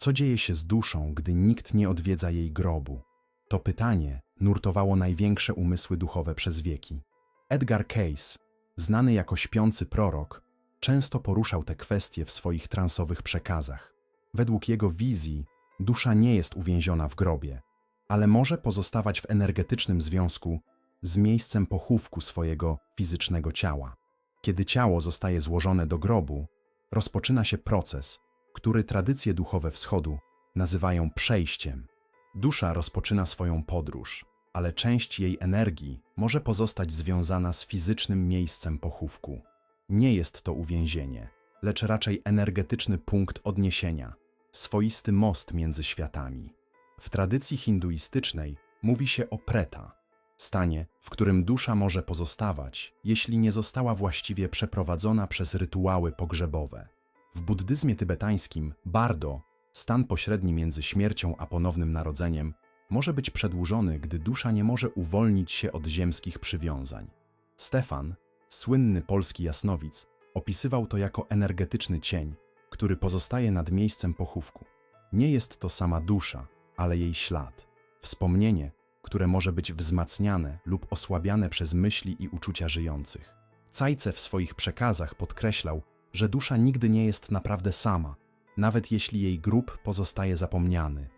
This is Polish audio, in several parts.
Co dzieje się z duszą, gdy nikt nie odwiedza jej grobu? To pytanie nurtowało największe umysły duchowe przez wieki. Edgar Cayce, znany jako śpiący prorok, często poruszał te kwestie w swoich transowych przekazach. Według jego wizji dusza nie jest uwięziona w grobie, ale może pozostawać w energetycznym związku z miejscem pochówku swojego fizycznego ciała. Kiedy ciało zostaje złożone do grobu, rozpoczyna się proces, który tradycje duchowe wschodu nazywają przejściem. Dusza rozpoczyna swoją podróż, ale część jej energii może pozostać związana z fizycznym miejscem pochówku. Nie jest to uwięzienie, lecz raczej energetyczny punkt odniesienia, swoisty most między światami. W tradycji hinduistycznej mówi się o preta, stanie, w którym dusza może pozostawać, jeśli nie została właściwie przeprowadzona przez rytuały pogrzebowe. W buddyzmie tybetańskim bardo, stan pośredni między śmiercią a ponownym narodzeniem, może być przedłużony, gdy dusza nie może uwolnić się od ziemskich przywiązań. Stefan, słynny polski jasnowic, opisywał to jako energetyczny cień, który pozostaje nad miejscem pochówku. Nie jest to sama dusza, ale jej ślad, wspomnienie, które może być wzmacniane lub osłabiane przez myśli i uczucia żyjących. Cajce w swoich przekazach podkreślał, że dusza nigdy nie jest naprawdę sama, nawet jeśli jej grób pozostaje zapomniany.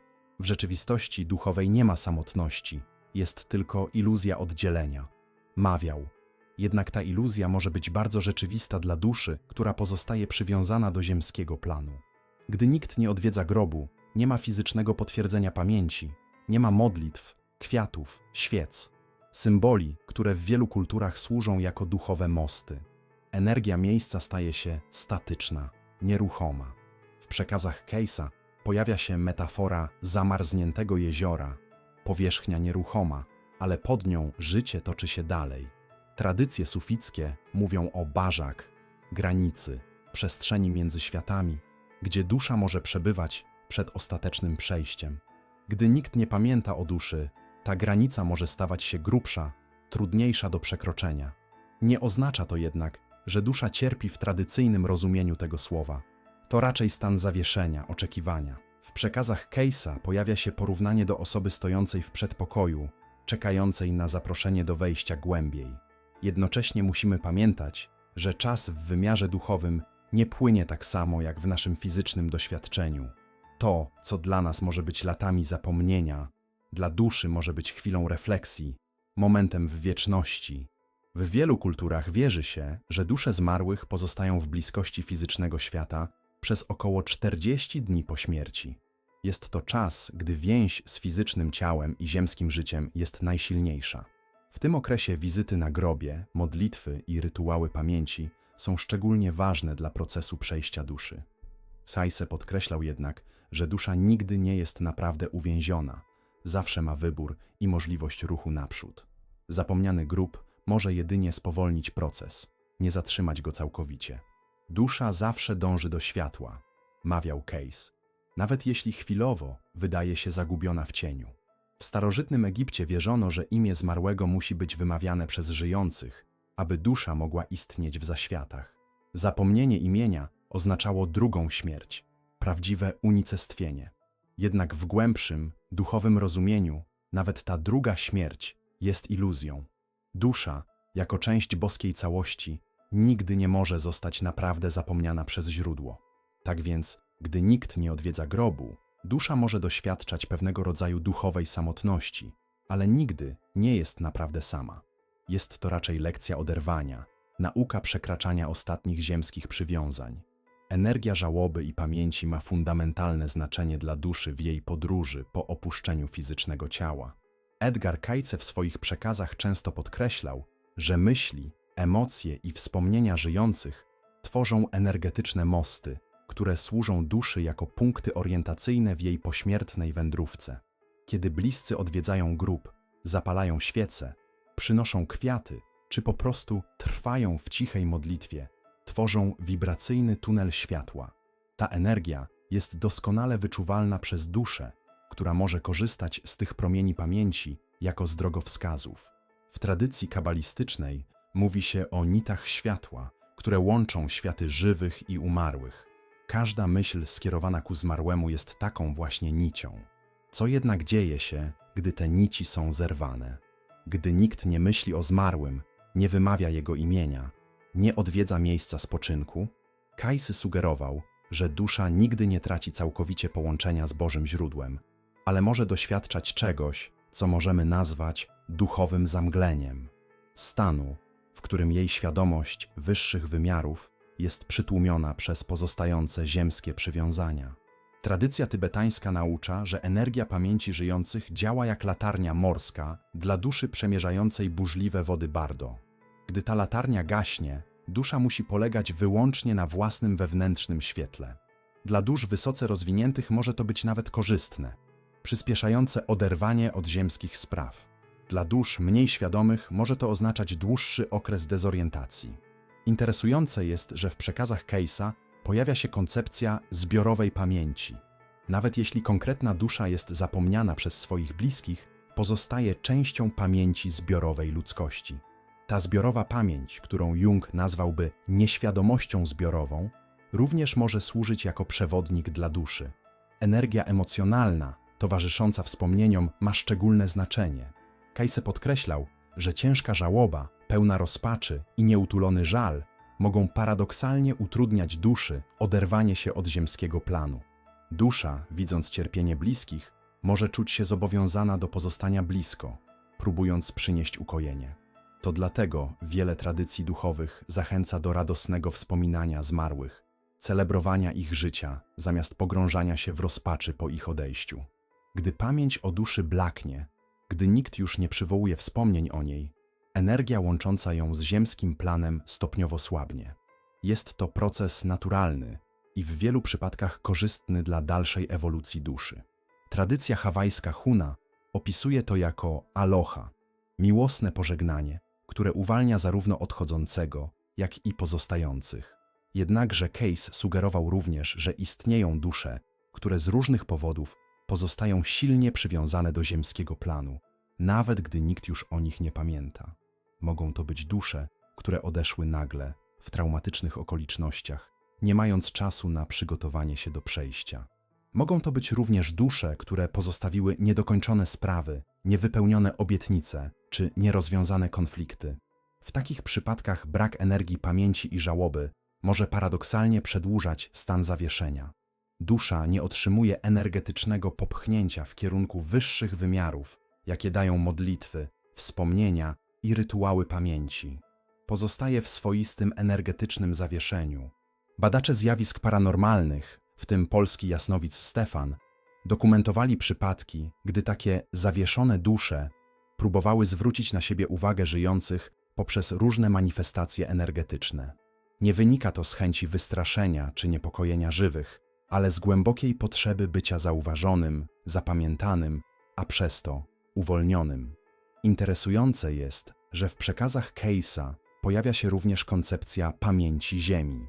W rzeczywistości duchowej nie ma samotności, jest tylko iluzja oddzielenia. Mawiał. Jednak ta iluzja może być bardzo rzeczywista dla duszy, która pozostaje przywiązana do ziemskiego planu. Gdy nikt nie odwiedza grobu, nie ma fizycznego potwierdzenia pamięci, nie ma modlitw, kwiatów, świec, symboli, które w wielu kulturach służą jako duchowe mosty. Energia miejsca staje się statyczna, nieruchoma. W przekazach Case'a pojawia się metafora zamarzniętego jeziora, powierzchnia nieruchoma, ale pod nią życie toczy się dalej. Tradycje sufickie mówią o bażak, granicy, przestrzeni między światami, gdzie dusza może przebywać przed ostatecznym przejściem. Gdy nikt nie pamięta o duszy, ta granica może stawać się grubsza, trudniejsza do przekroczenia. Nie oznacza to jednak, że dusza cierpi w tradycyjnym rozumieniu tego słowa. To raczej stan zawieszenia, oczekiwania. W przekazach Case'a pojawia się porównanie do osoby stojącej w przedpokoju, czekającej na zaproszenie do wejścia głębiej. Jednocześnie musimy pamiętać, że czas w wymiarze duchowym nie płynie tak samo jak w naszym fizycznym doświadczeniu. To, co dla nas może być latami zapomnienia, dla duszy może być chwilą refleksji, momentem w wieczności. W wielu kulturach wierzy się, że dusze zmarłych pozostają w bliskości fizycznego świata przez około 40 dni po śmierci. Jest to czas, gdy więź z fizycznym ciałem i ziemskim życiem jest najsilniejsza. W tym okresie wizyty na grobie, modlitwy i rytuały pamięci są szczególnie ważne dla procesu przejścia duszy. Sajse podkreślał jednak, że dusza nigdy nie jest naprawdę uwięziona, zawsze ma wybór i możliwość ruchu naprzód. Zapomniany grób może jedynie spowolnić proces, nie zatrzymać go całkowicie. Dusza zawsze dąży do światła, mawiał Case, nawet jeśli chwilowo wydaje się zagubiona w cieniu. W starożytnym Egipcie wierzono, że imię zmarłego musi być wymawiane przez żyjących, aby dusza mogła istnieć w zaświatach. Zapomnienie imienia oznaczało drugą śmierć, prawdziwe unicestwienie. Jednak w głębszym, duchowym rozumieniu, nawet ta druga śmierć jest iluzją. Dusza, jako część boskiej całości, nigdy nie może zostać naprawdę zapomniana przez źródło. Tak więc, gdy nikt nie odwiedza grobu, dusza może doświadczać pewnego rodzaju duchowej samotności, ale nigdy nie jest naprawdę sama. Jest to raczej lekcja oderwania, nauka przekraczania ostatnich ziemskich przywiązań. Energia żałoby i pamięci ma fundamentalne znaczenie dla duszy w jej podróży po opuszczeniu fizycznego ciała. Edgar Cayce w swoich przekazach często podkreślał, że myśli, emocje i wspomnienia żyjących tworzą energetyczne mosty, które służą duszy jako punkty orientacyjne w jej pośmiertnej wędrówce. Kiedy bliscy odwiedzają grób, zapalają świece, przynoszą kwiaty, czy po prostu trwają w cichej modlitwie, tworzą wibracyjny tunel światła. Ta energia jest doskonale wyczuwalna przez duszę, która może korzystać z tych promieni pamięci jako z drogowskazów. W tradycji kabalistycznej mówi się o nitach światła, które łączą światy żywych i umarłych. każda myśl skierowana ku zmarłemu jest taką właśnie nicią. Co jednak dzieje się, gdy te nici są zerwane? Gdy nikt nie myśli o zmarłym, nie wymawia jego imienia, nie odwiedza miejsca spoczynku, Kajsy sugerował, że dusza nigdy nie traci całkowicie połączenia z Bożym źródłem, ale może doświadczać czegoś, co możemy nazwać duchowym zamgleniem stanu, w którym jej świadomość wyższych wymiarów jest przytłumiona przez pozostające ziemskie przywiązania. Tradycja tybetańska naucza, że energia pamięci żyjących działa jak latarnia morska dla duszy przemierzającej burzliwe wody Bardo. Gdy ta latarnia gaśnie, dusza musi polegać wyłącznie na własnym wewnętrznym świetle. Dla dusz wysoce rozwiniętych może to być nawet korzystne, przyspieszające oderwanie od ziemskich spraw. Dla dusz mniej świadomych może to oznaczać dłuższy okres dezorientacji. Interesujące jest, że w przekazach Case'a pojawia się koncepcja zbiorowej pamięci. Nawet jeśli konkretna dusza jest zapomniana przez swoich bliskich, pozostaje częścią pamięci zbiorowej ludzkości. Ta zbiorowa pamięć, którą Jung nazwałby nieświadomością zbiorową, również może służyć jako przewodnik dla duszy. Energia emocjonalna, towarzysząca wspomnieniom, ma szczególne znaczenie. Kajse podkreślał, że ciężka żałoba, pełna rozpaczy i nieutulony żal mogą paradoksalnie utrudniać duszy oderwanie się od ziemskiego planu. Dusza, widząc cierpienie bliskich, może czuć się zobowiązana do pozostania blisko, próbując przynieść ukojenie. To dlatego wiele tradycji duchowych zachęca do radosnego wspominania zmarłych, celebrowania ich życia zamiast pogrążania się w rozpaczy po ich odejściu. Gdy pamięć o duszy blaknie, gdy nikt już nie przywołuje wspomnień o niej, energia łącząca ją z ziemskim planem stopniowo słabnie. Jest to proces naturalny i w wielu przypadkach korzystny dla dalszej ewolucji duszy. Tradycja hawajska Huna opisuje to jako aloha, miłosne pożegnanie, które uwalnia zarówno odchodzącego, jak i pozostających. Jednakże Case sugerował również, że istnieją dusze, które z różnych powodów pozostają silnie przywiązane do ziemskiego planu, nawet gdy nikt już o nich nie pamięta. Mogą to być dusze, które odeszły nagle, w traumatycznych okolicznościach, nie mając czasu na przygotowanie się do przejścia. Mogą to być również dusze, które pozostawiły niedokończone sprawy, niewypełnione obietnice czy nierozwiązane konflikty. W takich przypadkach brak energii pamięci i żałoby może paradoksalnie przedłużać stan zawieszenia. Dusza nie otrzymuje energetycznego popchnięcia w kierunku wyższych wymiarów, jakie dają modlitwy, wspomnienia i rytuały pamięci. Pozostaje w swoistym energetycznym zawieszeniu. Badacze zjawisk paranormalnych, w tym polski jasnowic Stefan, dokumentowali przypadki, gdy takie zawieszone dusze próbowały zwrócić na siebie uwagę żyjących poprzez różne manifestacje energetyczne. Nie wynika to z chęci wystraszenia czy niepokojenia żywych, ale z głębokiej potrzeby bycia zauważonym, zapamiętanym, a przez to uwolnionym. Interesujące jest, że w przekazach Case'a pojawia się również koncepcja pamięci Ziemi.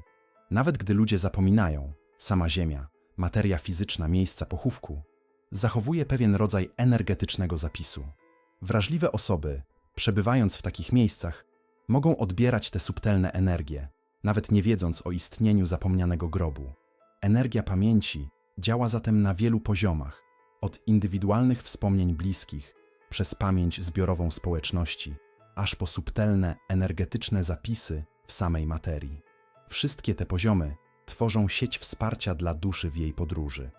Nawet gdy ludzie zapominają, sama Ziemia, materia fizyczna miejsca pochówku, zachowuje pewien rodzaj energetycznego zapisu. Wrażliwe osoby, przebywając w takich miejscach, mogą odbierać te subtelne energie, nawet nie wiedząc o istnieniu zapomnianego grobu. Energia pamięci działa zatem na wielu poziomach, od indywidualnych wspomnień bliskich, przez pamięć zbiorową społeczności, aż po subtelne, energetyczne zapisy w samej materii. Wszystkie te poziomy tworzą sieć wsparcia dla duszy w jej podróży.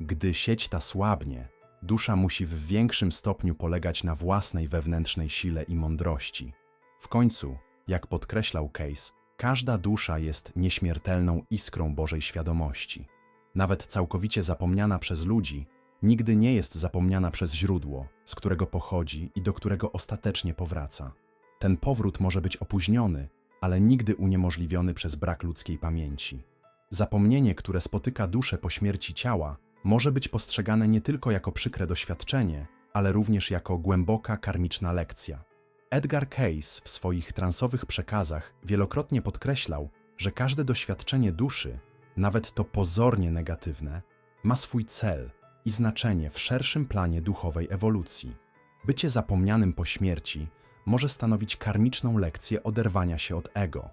Gdy sieć ta słabnie, dusza musi w większym stopniu polegać na własnej wewnętrznej sile i mądrości. W końcu, jak podkreślał Case, każda dusza jest nieśmiertelną iskrą Bożej świadomości. Nawet całkowicie zapomniana przez ludzi, nigdy nie jest zapomniana przez źródło, z którego pochodzi i do którego ostatecznie powraca. Ten powrót może być opóźniony, ale nigdy uniemożliwiony przez brak ludzkiej pamięci. Zapomnienie, które spotyka duszę po śmierci ciała, może być postrzegane nie tylko jako przykre doświadczenie, ale również jako głęboka karmiczna lekcja. Edgar Case w swoich transowych przekazach wielokrotnie podkreślał, że każde doświadczenie duszy, nawet to pozornie negatywne, ma swój cel i znaczenie w szerszym planie duchowej ewolucji. Bycie zapomnianym po śmierci może stanowić karmiczną lekcję oderwania się od ego.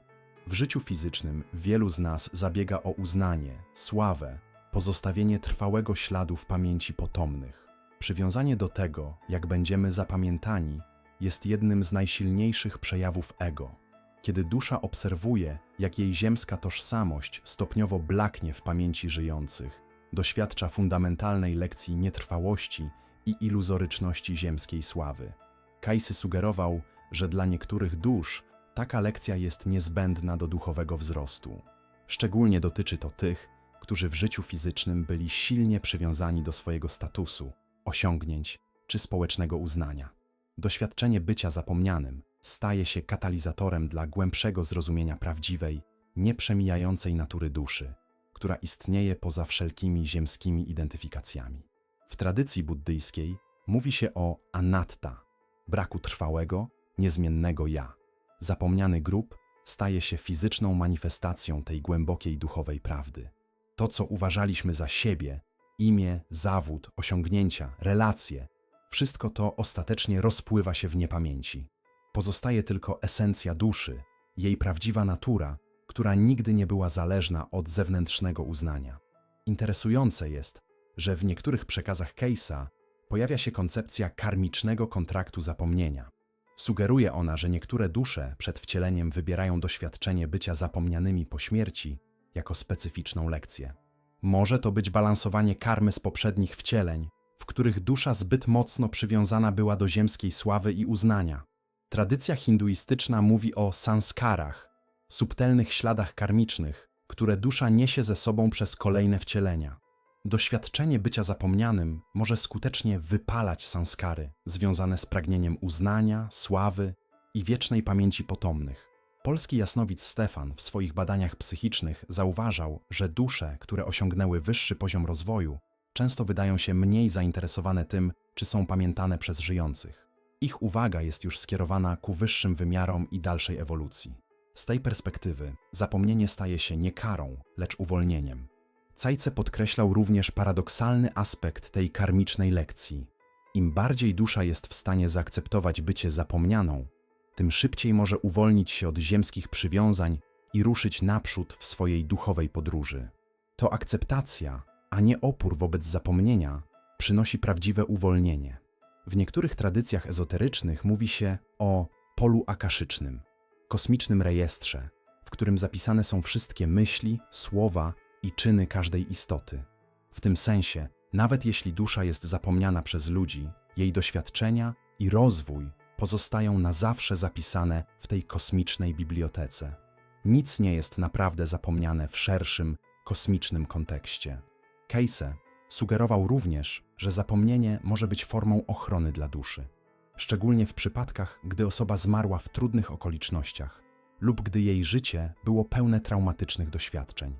W życiu fizycznym wielu z nas zabiega o uznanie, sławę, pozostawienie trwałego śladu w pamięci potomnych. Przywiązanie do tego, jak będziemy zapamiętani, jest jednym z najsilniejszych przejawów ego. Kiedy dusza obserwuje, jak jej ziemska tożsamość stopniowo blaknie w pamięci żyjących, doświadcza fundamentalnej lekcji nietrwałości i iluzoryczności ziemskiej sławy. Kajsy sugerował, że dla niektórych dusz taka lekcja jest niezbędna do duchowego wzrostu. Szczególnie dotyczy to tych, którzy w życiu fizycznym byli silnie przywiązani do swojego statusu, osiągnięć czy społecznego uznania. Doświadczenie bycia zapomnianym staje się katalizatorem dla głębszego zrozumienia prawdziwej, nieprzemijającej natury duszy, która istnieje poza wszelkimi ziemskimi identyfikacjami. W tradycji buddyjskiej mówi się o anatta, braku trwałego, niezmiennego ja. Zapomniany grób staje się fizyczną manifestacją tej głębokiej duchowej prawdy. To, co uważaliśmy za siebie, imię, zawód, osiągnięcia, relacje, wszystko to ostatecznie rozpływa się w niepamięci. Pozostaje tylko esencja duszy, jej prawdziwa natura, która nigdy nie była zależna od zewnętrznego uznania. Interesujące jest, że w niektórych przekazach Case'a pojawia się koncepcja karmicznego kontraktu zapomnienia. Sugeruje ona, że niektóre dusze przed wcieleniem wybierają doświadczenie bycia zapomnianymi po śmierci jako specyficzną lekcję. Może to być balansowanie karmy z poprzednich wcieleń, w których dusza zbyt mocno przywiązana była do ziemskiej sławy i uznania. Tradycja hinduistyczna mówi o sanskarach, subtelnych śladach karmicznych, które dusza niesie ze sobą przez kolejne wcielenia. Doświadczenie bycia zapomnianym może skutecznie wypalać sanskary związane z pragnieniem uznania, sławy i wiecznej pamięci potomnych. Polski jasnowic Stefan w swoich badaniach psychicznych zauważał, że dusze, które osiągnęły wyższy poziom rozwoju, często wydają się mniej zainteresowane tym, czy są pamiętane przez żyjących. Ich uwaga jest już skierowana ku wyższym wymiarom i dalszej ewolucji. Z tej perspektywy zapomnienie staje się nie karą, lecz uwolnieniem. Cajce podkreślał również paradoksalny aspekt tej karmicznej lekcji. Im bardziej dusza jest w stanie zaakceptować bycie zapomnianą, tym szybciej może uwolnić się od ziemskich przywiązań i ruszyć naprzód w swojej duchowej podróży. To akceptacja, a nie opór wobec zapomnienia, przynosi prawdziwe uwolnienie. W niektórych tradycjach ezoterycznych mówi się o polu akaszycznym, kosmicznym rejestrze, w którym zapisane są wszystkie myśli, słowa i czyny każdej istoty. W tym sensie, nawet jeśli dusza jest zapomniana przez ludzi, jej doświadczenia i rozwój pozostają na zawsze zapisane w tej kosmicznej bibliotece. Nic nie jest naprawdę zapomniane w szerszym, kosmicznym kontekście. Case sugerował również, że zapomnienie może być formą ochrony dla duszy, szczególnie w przypadkach, gdy osoba zmarła w trudnych okolicznościach lub gdy jej życie było pełne traumatycznych doświadczeń.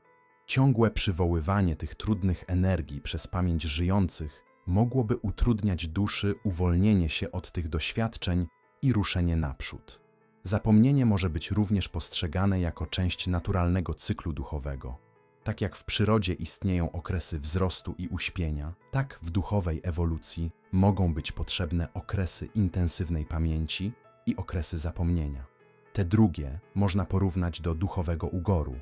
Ciągłe przywoływanie tych trudnych energii przez pamięć żyjących mogłoby utrudniać duszy uwolnienie się od tych doświadczeń i ruszenie naprzód. Zapomnienie może być również postrzegane jako część naturalnego cyklu duchowego. Tak jak w przyrodzie istnieją okresy wzrostu i uśpienia, tak w duchowej ewolucji mogą być potrzebne okresy intensywnej pamięci i okresy zapomnienia. Te drugie można porównać do duchowego ugoru,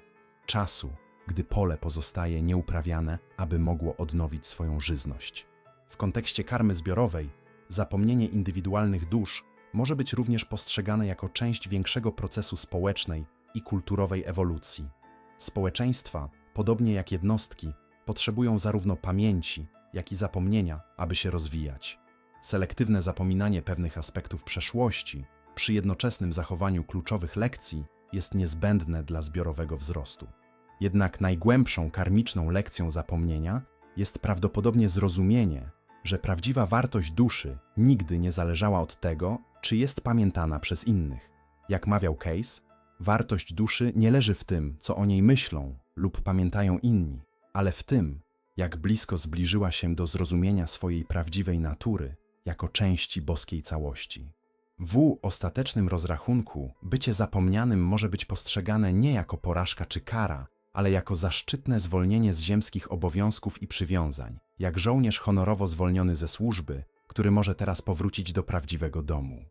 czasu, gdy pole pozostaje nieuprawiane, aby mogło odnowić swoją żyzność. W kontekście karmy zbiorowej, zapomnienie indywidualnych dusz może być również postrzegane jako część większego procesu społecznej i kulturowej ewolucji. Społeczeństwa, podobnie jak jednostki, potrzebują zarówno pamięci, jak i zapomnienia, aby się rozwijać. Selektywne zapominanie pewnych aspektów przeszłości przy jednoczesnym zachowaniu kluczowych lekcji jest niezbędne dla zbiorowego wzrostu. Jednak najgłębszą karmiczną lekcją zapomnienia jest prawdopodobnie zrozumienie, że prawdziwa wartość duszy nigdy nie zależała od tego, czy jest pamiętana przez innych. Jak mawiał Case, wartość duszy nie leży w tym, co o niej myślą lub pamiętają inni, ale w tym, jak blisko zbliżyła się do zrozumienia swojej prawdziwej natury jako części boskiej całości. W ostatecznym rozrachunku bycie zapomnianym może być postrzegane nie jako porażka czy kara, ale jako zaszczytne zwolnienie z ziemskich obowiązków i przywiązań, jak żołnierz honorowo zwolniony ze służby, który może teraz powrócić do prawdziwego domu.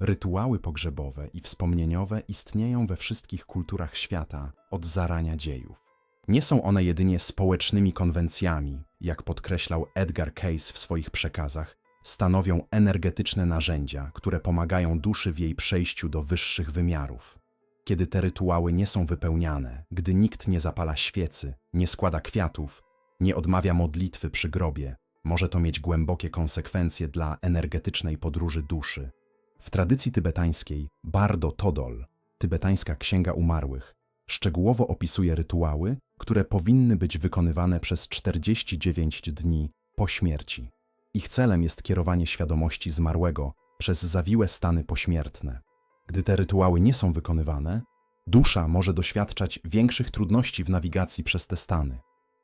Rytuały pogrzebowe i wspomnieniowe istnieją we wszystkich kulturach świata od zarania dziejów. Nie są one jedynie społecznymi konwencjami, jak podkreślał Edgar Cayce w swoich przekazach, stanowią energetyczne narzędzia, które pomagają duszy w jej przejściu do wyższych wymiarów. Kiedy te rytuały nie są wypełniane, gdy nikt nie zapala świecy, nie składa kwiatów, nie odmawia modlitwy przy grobie, może to mieć głębokie konsekwencje dla energetycznej podróży duszy. W tradycji tybetańskiej Bardo Todol, tybetańska księga umarłych, szczegółowo opisuje rytuały, które powinny być wykonywane przez 49 dni po śmierci. Ich celem jest kierowanie świadomości zmarłego przez zawiłe stany pośmiertne. Gdy te rytuały nie są wykonywane, dusza może doświadczać większych trudności w nawigacji przez te stany.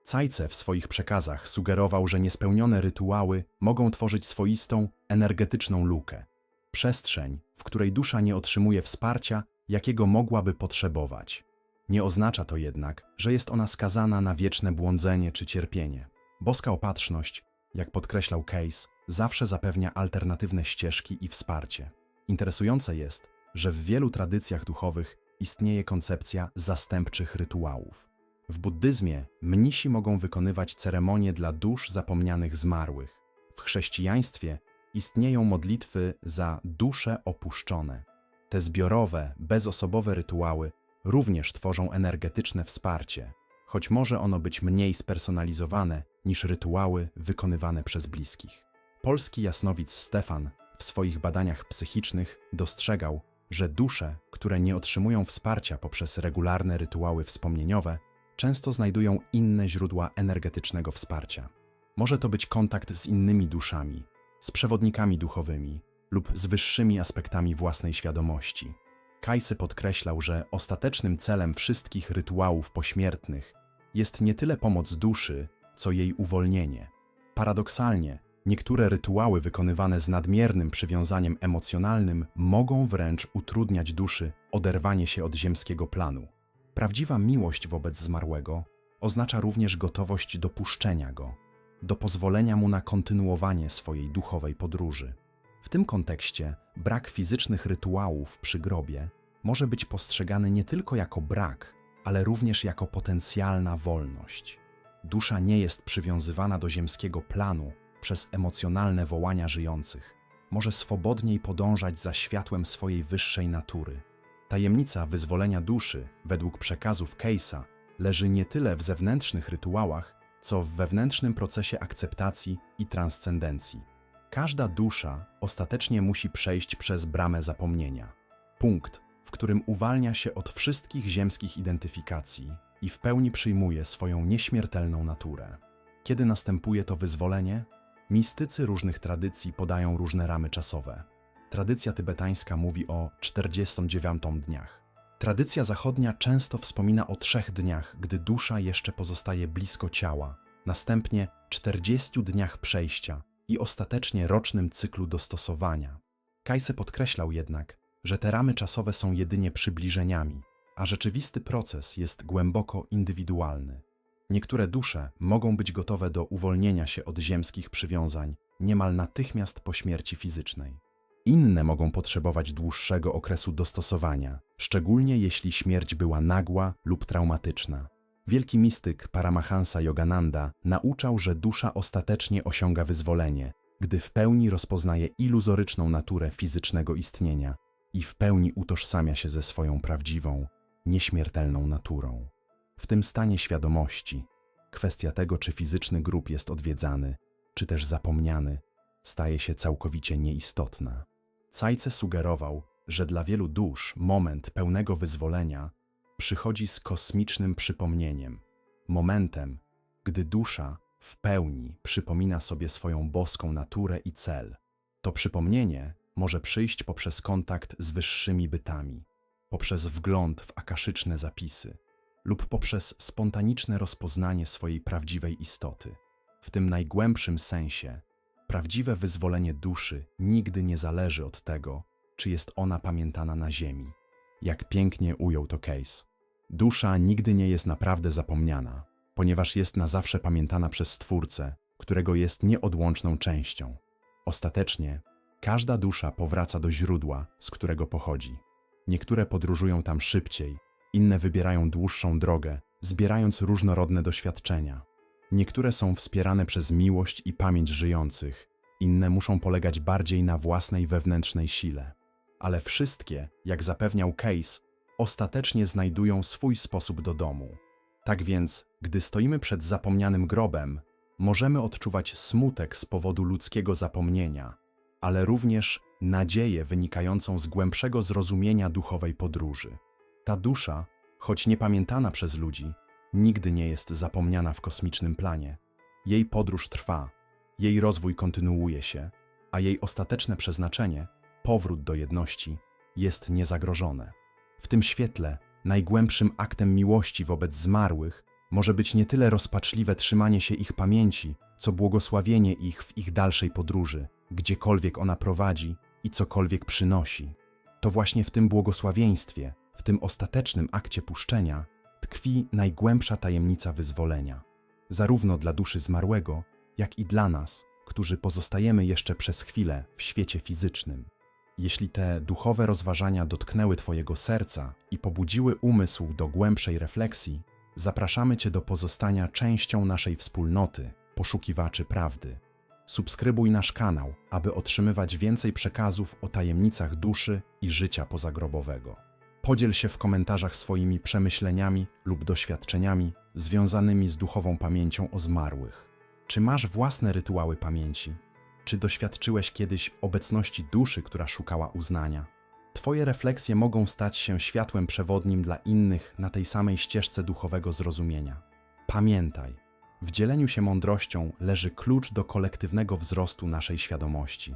Cajce w swoich przekazach sugerował, że niespełnione rytuały mogą tworzyć swoistą, energetyczną lukę. Przestrzeń, w której dusza nie otrzymuje wsparcia, jakiego mogłaby potrzebować. Nie oznacza to jednak, że jest ona skazana na wieczne błądzenie czy cierpienie. Boska opatrzność, jak podkreślał Case, zawsze zapewnia alternatywne ścieżki i wsparcie. Interesujące jest, że w wielu tradycjach duchowych istnieje koncepcja zastępczych rytuałów. W buddyzmie mnisi mogą wykonywać ceremonie dla dusz zapomnianych zmarłych. W chrześcijaństwie istnieją modlitwy za dusze opuszczone. Te zbiorowe, bezosobowe rytuały również tworzą energetyczne wsparcie, choć może ono być mniej spersonalizowane niż rytuały wykonywane przez bliskich. Polski jasnowic Stefan w swoich badaniach psychicznych dostrzegał, że dusze, które nie otrzymują wsparcia poprzez regularne rytuały wspomnieniowe, często znajdują inne źródła energetycznego wsparcia. Może to być kontakt z innymi duszami, z przewodnikami duchowymi lub z wyższymi aspektami własnej świadomości. Kajse podkreślał, że ostatecznym celem wszystkich rytuałów pośmiertnych jest nie tyle pomoc duszy, co jej uwolnienie. Paradoksalnie, niektóre rytuały wykonywane z nadmiernym przywiązaniem emocjonalnym mogą wręcz utrudniać duszy oderwanie się od ziemskiego planu. Prawdziwa miłość wobec zmarłego oznacza również gotowość do puszczenia go, do pozwolenia mu na kontynuowanie swojej duchowej podróży. W tym kontekście brak fizycznych rytuałów przy grobie może być postrzegany nie tylko jako brak, ale również jako potencjalna wolność. Dusza nie jest przywiązywana do ziemskiego planu przez emocjonalne wołania żyjących. Może swobodniej podążać za światłem swojej wyższej natury. Tajemnica wyzwolenia duszy, według przekazów Case'a, leży nie tyle w zewnętrznych rytuałach, co w wewnętrznym procesie akceptacji i transcendencji. Każda dusza ostatecznie musi przejść przez bramę zapomnienia. Punkt, w którym uwalnia się od wszystkich ziemskich identyfikacji i w pełni przyjmuje swoją nieśmiertelną naturę. Kiedy następuje to wyzwolenie? Mistycy różnych tradycji podają różne ramy czasowe. Tradycja tybetańska mówi o 49 dniach. Tradycja zachodnia często wspomina o trzech dniach, gdy dusza jeszcze pozostaje blisko ciała, następnie 40 dniach przejścia i ostatecznie rocznym cyklu dostosowania. Kajse podkreślał jednak, że te ramy czasowe są jedynie przybliżeniami, a rzeczywisty proces jest głęboko indywidualny. Niektóre dusze mogą być gotowe do uwolnienia się od ziemskich przywiązań niemal natychmiast po śmierci fizycznej. Inne mogą potrzebować dłuższego okresu dostosowania, szczególnie jeśli śmierć była nagła lub traumatyczna. Wielki mistyk Paramahansa Yogananda nauczał, że dusza ostatecznie osiąga wyzwolenie, gdy w pełni rozpoznaje iluzoryczną naturę fizycznego istnienia i w pełni utożsamia się ze swoją prawdziwą, nieśmiertelną naturą. W tym stanie świadomości kwestia tego, czy fizyczny grób jest odwiedzany, czy też zapomniany, staje się całkowicie nieistotna. Cajce sugerował, że dla wielu dusz moment pełnego wyzwolenia przychodzi z kosmicznym przypomnieniem, momentem, gdy dusza w pełni przypomina sobie swoją boską naturę i cel. To przypomnienie może przyjść poprzez kontakt z wyższymi bytami, poprzez wgląd w akaszyczne zapisy lub poprzez spontaniczne rozpoznanie swojej prawdziwej istoty. W tym najgłębszym sensie, prawdziwe wyzwolenie duszy nigdy nie zależy od tego, czy jest ona pamiętana na ziemi. Jak pięknie ujął to Case. Dusza nigdy nie jest naprawdę zapomniana, ponieważ jest na zawsze pamiętana przez Stwórcę, którego jest nieodłączną częścią. Ostatecznie Każda dusza powraca do źródła, z którego pochodzi. Niektóre podróżują tam szybciej, inne wybierają dłuższą drogę, zbierając różnorodne doświadczenia. Niektóre są wspierane przez miłość i pamięć żyjących, inne muszą polegać bardziej na własnej wewnętrznej sile. Ale wszystkie, jak zapewniał Case, ostatecznie znajdują swój sposób do domu. Tak więc, gdy stoimy przed zapomnianym grobem, możemy odczuwać smutek z powodu ludzkiego zapomnienia, ale również nadzieję wynikającą z głębszego zrozumienia duchowej podróży. Ta dusza, choć niepamiętana przez ludzi, nigdy nie jest zapomniana w kosmicznym planie. Jej podróż trwa, jej rozwój kontynuuje się, a jej ostateczne przeznaczenie, powrót do jedności, jest niezagrożone. W tym świetle najgłębszym aktem miłości wobec zmarłych może być nie tyle rozpaczliwe trzymanie się ich pamięci, co błogosławienie ich w ich dalszej podróży, gdziekolwiek ona prowadzi i cokolwiek przynosi. To właśnie w tym błogosławieństwie, w tym ostatecznym akcie puszczenia, tkwi najgłębsza tajemnica wyzwolenia, zarówno dla duszy zmarłego, jak i dla nas, którzy pozostajemy jeszcze przez chwilę w świecie fizycznym. Jeśli te duchowe rozważania dotknęły Twojego serca i pobudziły umysł do głębszej refleksji, zapraszamy Cię do pozostania częścią naszej wspólnoty, poszukiwaczy prawdy. Subskrybuj nasz kanał, aby otrzymywać więcej przekazów o tajemnicach duszy i życia pozagrobowego. Podziel się w komentarzach swoimi przemyśleniami lub doświadczeniami związanymi z duchową pamięcią o zmarłych. Czy masz własne rytuały pamięci? Czy doświadczyłeś kiedyś obecności duszy, która szukała uznania? Twoje refleksje mogą stać się światłem przewodnim dla innych na tej samej ścieżce duchowego zrozumienia. Pamiętaj, w dzieleniu się mądrością leży klucz do kolektywnego wzrostu naszej świadomości.